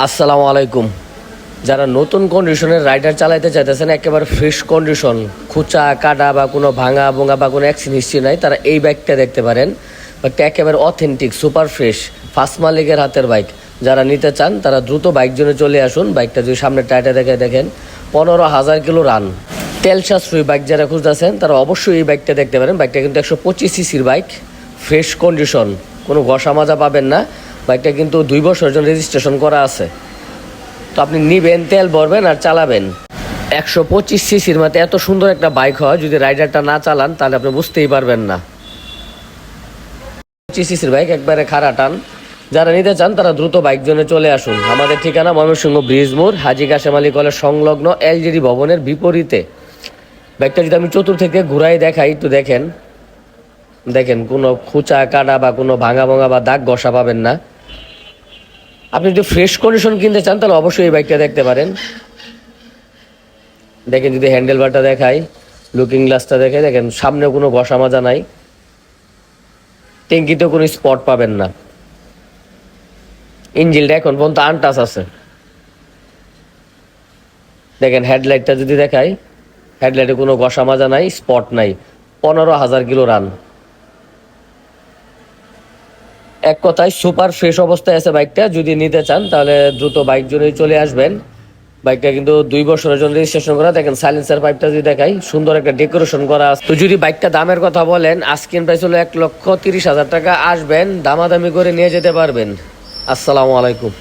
আসসালামু আলাইকুম। যারা নতুন কন্ডিশনের রাইডার চালাইতে চাইতেছেন, একেবারে ফ্রেশ কন্ডিশন খুচা, কাটা বা কোনো ভাঙা, ভোঙা বা কোনো অ্যাক্সিডেন্ট হিস্ট্রি নাই, তারা এই বাইকটা দেখতে পারেন। বাইকটা একেবারে অথেন্টিক সুপার ফ্রেশ ফার্স্ট মালিকের হাতের বাইক যারা নিতে চান, তারা দ্রুত বাইক জন্য চলে আসুন। বাইকটা যদি সামনে টায়ারটা দেখে দেখেন, পনেরো হাজার কিলো রান তেল সাশ্রয়ী বাইক যারা খুঁজতেছেন, তারা অবশ্যই এই বাইকটা দেখতে পারেন। বাইকটা কিন্তু একশো পঁচিশ সিসির বাইক ফ্রেশ কন্ডিশন কোনো ঘষা মাজা পাবেন না। বাইকটা কিন্তু দুই বছরের জন্য রেজিস্ট্রেশন করা আছে। তো আপনি নিবেন, তেল ভরবেন আর চালাবেন। একশো পঁচিশ সিসির মধ্যে এত সুন্দর একটা বাইক হয়, যদি রাইডারটা না চালান, তাহলে আপনি বুঝতেই পারবেন না। পঁচিশ সিসির বাইক একবারে খাড়া টান। যারা নিতে চান, তারা দ্রুত বাইক জন্য চলে আসুন। আমাদের ঠিকানা ময়মনসিংহ ব্রিজ মোড় হাজি কাশেম আলী কলেজ সংলগ্ন এলজিডি ভবনের বিপরীতে। বাইকটা যদি আমি চতুর থেকে ঘুরাই দেখাই একটু দেখেন দেখেন, কোনো খুচা কাটা বা কোনো ভাঙা ভাঙা বা দাগ ঘষা পাবেন না। আপনি যদি ফ্রেশ কন্ডিশন কিনতে চান, তাহলে অবশ্যই এই বাইকটা দেখতে পারেন। দেখেন যদি হ্যান্ডেল বারটা দেখাই লুকিং গ্লাসটা দেখে দেখেন সামনে কোনো ঘষা মাজা নাই। ট্যাঙ্কিতেও কোনো স্পট পাবেন না। ইঞ্জিনটা এখন পর্যন্ত আনটাস আছে। দেখেন হেডলাইটটা যদি দেখাই হেডলাইটে কোনো গসা মাজা নাই স্পট নাই। পনেরো হাজার কিলো রান এক কথায় সুপার ফ্রেশ অবস্থায় আছে বাইকটা। যদি নিতে চান, তাহলে দ্রুত বাইক জন্যই চলে আসবেন। বাইকটা কিন্তু দুই বছরের জন্য রেজিস্ট্রেশন করা। দেখেন সাইলেন্সার পাইপটা যদি দেখাই, সুন্দর একটা ডেকোরেশন করা আছে। তো যদি বাইকটা দামের কথা বলেন আজকের প্রাইস হলো এক লক্ষ তিরিশ হাজার টাকা। আসবেন, দামাদামি করে নিয়ে যেতে পারবেন। আসসালামু আলাইকুম।